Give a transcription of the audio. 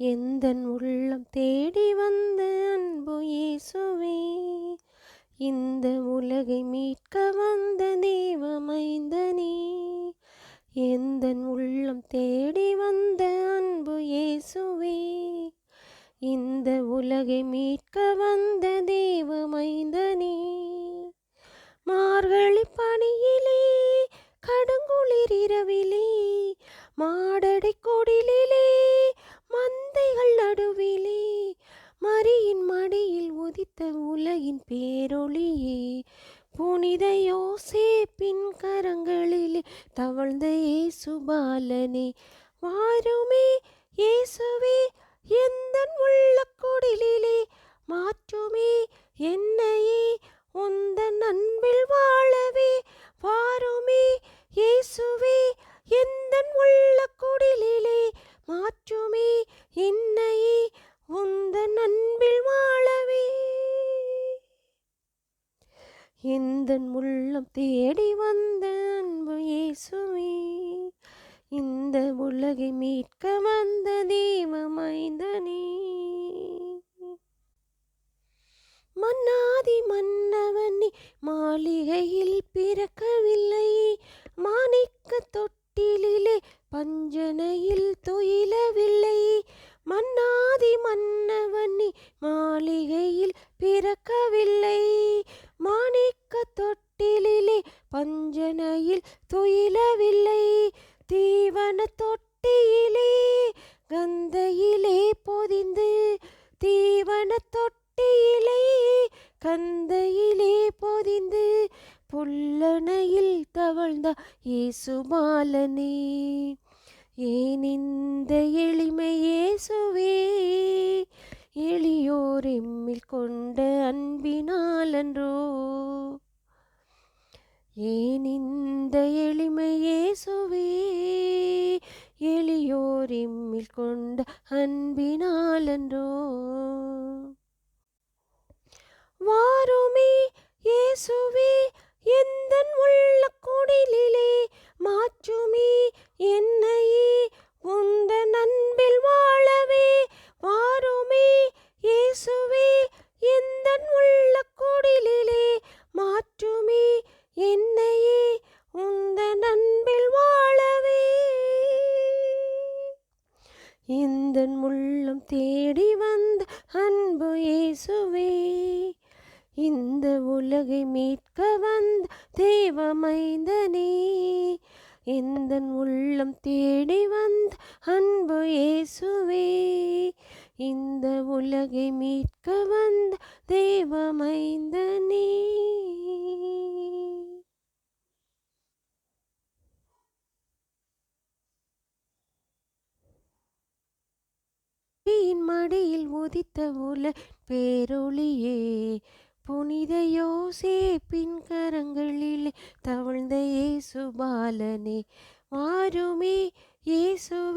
எந்தன் உள்ளம் தேடி வந்த அன்பு இயேசுவே? இந்த உலகை மீட்க வந்த தேவமைந்தனே எந்தன் உள்ளம் தேடி வந்த அன்பு இயேசுவே? இந்த உலகை மீட்க வந்த தேவமைந்தனே பேரொளியே புனித யோசேப்பின் கரங்களிலே தவழ்ந்த ஏசுபாலனே வாருமே இயேசுவே எந்த உள்ள குடிலே மாற்றுமே என்னையே எந்தன் உள்ளம் தேடி வந்த அன்பு இயேசுவே. இந்த உலகை மீட்க வந்த தேவமைந்தனே மன்னாதி மன்னவனே நிலவில்லை தீவன தொட்டியிலே கந்தையிலே பொதிந்து தீவன தொட்டியிலே கந்தையிலே பொதிந்து புல்லணையில் தவழ்ந்த இயேசுபாலனே ஏன் இந்த எளிமை இயேசுவே? எளியோர் எம்மில் கொண்ட அன்பினாலன்றோ ஏன் இந்த எளிமை இயேசுவே? எளியோர் இம்மில் கொண்ட அன்பினாலன்றோ? வாருமே இயேசுவே எந்தன் என்னையே உந்த நண்பில் வாழவே. இந்த உள்ளம் தேடி வந்த அன்பு இயேசுவே இந்த உலகை மீட்க வந்த தேவமைந்தனே எந்தன் உள்ளம் தேடி வந்த அன்பு இயேசுவே இந்த உலகை மீட்க வந்த தேவமைந்தனே மடியில் உதித்த உல பேரொளியே. புனித யோசேப்பின் கரங்களிலே தவழ்ந்த இயேசுபாலனே வாருமே இயேசுவே எந்தன்